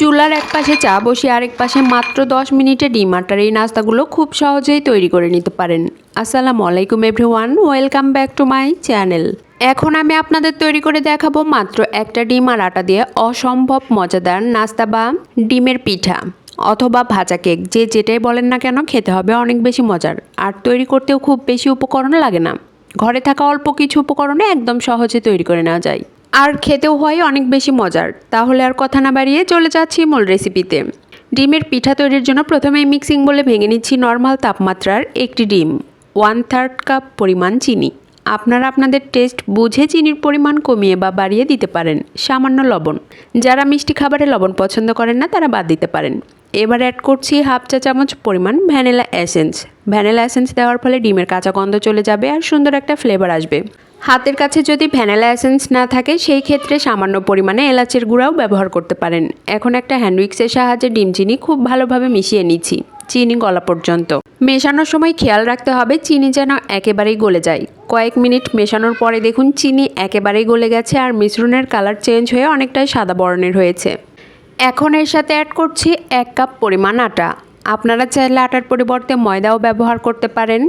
চুলার এক পাশে চা বসিয়ে আরেক পাশে মাত্র দশ মিনিটে ডিম আটার এই নাস্তাগুলো খুব সহজেই তৈরি করে নিতে পারেন। আসসালামু আলাইকুম everyone, welcome back to my channel. এখন আমি আপনাদের তৈরি করে দেখাবো মাত্র একটা ডিম আর আটা দিয়ে অসম্ভব মজাদার নাস্তা বা ডিমের পিঠা অথবা ভাজা কেক। যে যেটাই বলেন না কেন, খেতে হবে অনেক বেশি মজার। আর তৈরি করতেও খুব বেশি উপকরণ লাগে না। ঘরে থাকা অল্প কিছু উপকরণে একদম সহজে তৈরি করে নেওয়া যায়। আর খেতেও হয় অনেক বেশি মজার। তাহলে আর কথা না বাড়িয়ে চলে যাচ্ছি মূল রেসিপিতে ডিমের পিঠা তৈরির জন্য প্রথমে মিক্সিং বলে ভেঙে নিচ্ছি নর্মাল তাপমাত্রার একটি ডিম ওয়ান থার্ড কাপ পরিমাণ চিনি। আপনারা আপনাদের টেস্ট বুঝে চিনির পরিমাণ কমিয়ে বা বাড়িয়ে দিতে পারেন, সামান্য লবণ। যারা মিষ্টি খাবারে লবণ পছন্দ করেন না, তারা বাদ দিতে পারেন। এবার অ্যাড করছি হাফ চা চামচ পরিমাণ ভ্যানিলা এসেন্স ভ্যানিলা এসেন্স দেওয়ার ফলে ডিমের কাঁচা গন্ধ চলে যাবে আর সুন্দর একটা ফ্লেভার আসবে। হাতের কাছে যদি ভ্যানিলা এসেন্স না থাকে, সেই ক্ষেত্রে সামান্য পরিমাণে এলাচের গুঁড়াও ব্যবহার করতে পারেন। এখন একটা হ্যান্ডউইক্সের সাহায্যে ডিম চিনি খুব ভালোভাবে মিশিয়ে নিচ্ছি, চিনি গলা পর্যন্ত। মেশানোর সময় খেয়াল রাখতে হবে, চিনি যেন একেবারেই গলে যায়। কয়েক মিনিট মেশানোর পরে দেখুন, চিনি একেবারেই গলে গেছে আর মিশ্রণের কালার চেঞ্জ হয়ে অনেকটাই সাদা বর্ণের হয়েছে। এখন এর সাথে অ্যাড করছি এক কাপ পরিমাণ আটা। আপনারা চাইলে আটার পরিবর্তে ময়দাও ব্যবহার করতে পারেন।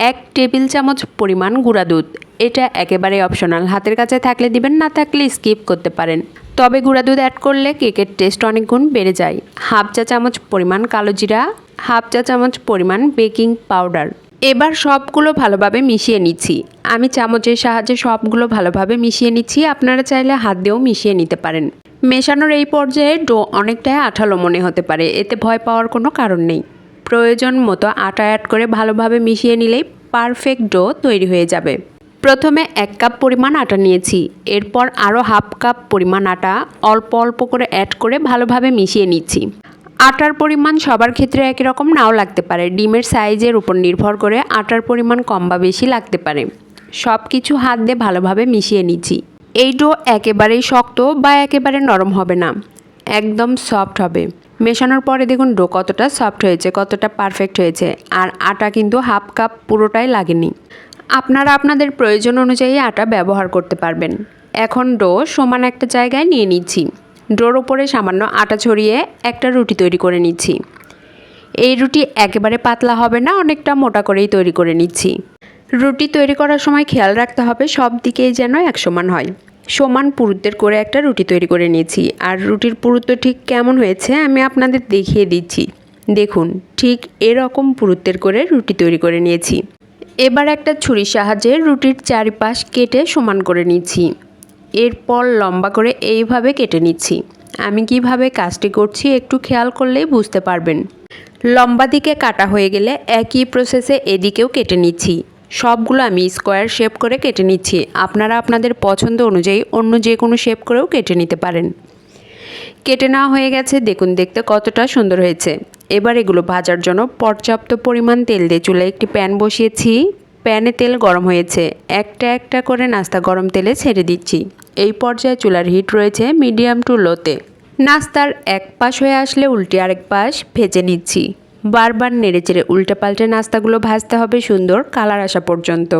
এক টেবিল চামচ পরিমাণ গুঁড়া দুধ। এটা একেবারে অপশনাল হাতের কাছে থাকলে দিবেন, না থাকলে স্কিপ করতে পারেন। তবে গুঁড়া দুধ অ্যাড করলে কেকের টেস্ট অনেক গুণ বেড়ে যায়। হাফ চা চামচ পরিমাণ কালো জিরা, হাফ চা চামচ পরিমাণ বেকিং পাউডার এবার সবগুলো ভালোভাবে মিশিয়ে নিচ্ছি। আমি চামচের সাহায্যে সবগুলো ভালোভাবে মিশিয়ে নিচ্ছি। আপনারা চাইলে হাত দিয়েও মিশিয়ে নিতে পারেন। মেশানোর এই পর্যায়ে ডো অনেকটাই আঠালো মনে হতে পারে। এতে ভয় পাওয়ার কোনো কারণ নেই। প্রয়োজন মতো আটা অ্যাড করে ভালোভাবে মিশিয়ে নিলেই পারফেক্ট ডো তৈরি হয়ে যাবে। প্রথমে এক কাপ পরিমাণ আটা নিয়েছি, এরপর আরও হাফ কাপ পরিমাণ আটা অল্প অল্প করে অ্যাড করে ভালোভাবে মিশিয়ে নিচ্ছি। আটার পরিমাণ সবার ক্ষেত্রে একই রকম নাও লাগতে পারে, ডিমের সাইজের উপর নির্ভর করে আটার পরিমাণ কম বা বেশি লাগতে পারে। সব কিছু হাত দিয়ে ভালোভাবে মিশিয়ে নিচ্ছি। এই ডো একেবারেই শক্ত বা একেবারে নরম হবে না, একদম সফট হবে। মেশানোর পরে দেখুন ডো কতটা সফট হয়েছে, কতটা পারফেক্ট হয়েছে, আর আটা কিন্তু হাফ কাপ পুরোটাই লাগেনি। আপনারা আপনাদের প্রয়োজন অনুযায়ী আটা ব্যবহার করতে পারবেন। এখন ডো সমান একটা জায়গায় নিয়ে নিচ্ছি। ডোর ওপরে সামান্য আটা ছড়িয়ে একটা রুটি তৈরি করে নিচ্ছি। এই রুটি একেবারে পাতলা হবে না, অনেকটা মোটা করেই তৈরি করে নিচ্ছি। রুটি তৈরি করার সময় খেয়াল রাখতে হবে সব দিকেই যেন এক সমান হয়। সমান পুরুত্বের করে একটা রুটি তৈরি করে নিয়েছি। আর রুটির পুরুত্ব ঠিক কেমন হয়েছে আমি আপনাদের দেখিয়ে দিচ্ছি। দেখুন, ঠিক এরকম পুরুত্বের করে রুটি তৈরি করে নিয়েছি। এবার একটা ছুরির সাহায্যে রুটির চারিপাশ কেটে সমান করে নিচ্ছি। এরপর লম্বা করে এইভাবে কেটে নিচ্ছি। আমি কীভাবে কাজটি করছি একটু খেয়াল করলেই বুঝতে পারবেন। লম্বা দিকে কাটা হয়ে গেলে একই প্রসেসে এদিকেও কেটে নিচ্ছি। সবগুলো আমি স্কোয়ার শেপ করে কেটে নিচ্ছি। আপনারা আপনাদের পছন্দ অনুযায়ী অন্য যে কোনো শেপ করেও কেটে নিতে পারেন। কেটে নেওয়া হয়ে গেছে। দেখুন, দেখতে কতটা সুন্দর হয়েছে। এবার এগুলো ভাজার জন্য পর্যাপ্ত পরিমাণ তেল দিয়ে চুলায় একটি প্যান বসিয়েছি। প্যানে তেল গরম হয়েছে। একটা একটা করে নাস্তা গরম তেলে ছেড়ে দিচ্ছি। এই পর্যায়ে চুলার হিট রয়েছে মিডিয়াম টু লোতে। নাস্তার এক পাশ হয়ে আসলে উল্টে আরেক পাশ ভেজে নিচ্ছি। বারবার নেড়েচেড়ে উল্টে পাল্টে নাস্তাগুলো ভাজতে হবে সুন্দর কালার আসা পর্যন্ত।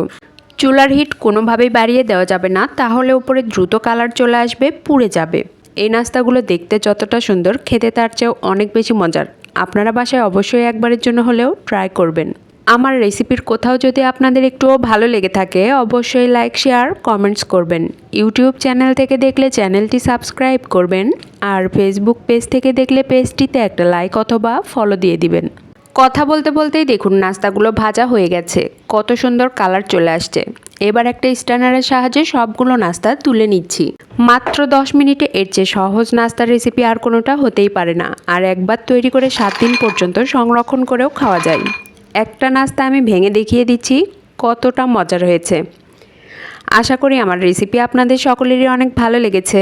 চুলার হিট কোনোভাবেই বাড়িয়ে দেওয়া যাবে না, তাহলে উপরে দ্রুত কালার চলে আসবে, পুড়ে যাবে। এই নাস্তাগুলো দেখতে যতটা সুন্দর, খেতে তার চেয়েও অনেক বেশি মজার। আপনারা বাসায় অবশ্যই একবারের জন্য হলেও ট্রাই করবেন। আমার রেসিপির কোথাও যদি আপনাদের একটুও ভালো লেগে থাকে, অবশ্যই লাইক শেয়ার কমেন্টস করবেন। ইউটিউব চ্যানেল থেকে দেখলে চ্যানেলটি সাবস্ক্রাইব করবেন, আর ফেসবুক পেজ থেকে দেখলে পেজটিতে একটা লাইক অথবা ফলো দিয়ে দিবেন। কথা বলতে বলতেই দেখুন নাস্তাগুলো ভাজা হয়ে গেছে। কত সুন্দর কালার চলে আসছে। এবার একটা স্ট্যান্ডারের সাহায্যে সবগুলো নাস্তা তুলে নিচ্ছি। মাত্র দশ মিনিটে এর চেয়ে সহজ নাস্তার রেসিপি আর কোনোটা হতেই পারে না। আর একবার তৈরি করে সাত দিন পর্যন্ত সংরক্ষণ করেও খাওয়া যায়। একটা নাস্তা আমি ভেঙে দেখিয়ে দিচ্ছি, কতটা মজার হয়েছে। আশা করি আমার রেসিপি আপনাদের সকলেরই অনেক ভালো লেগেছে।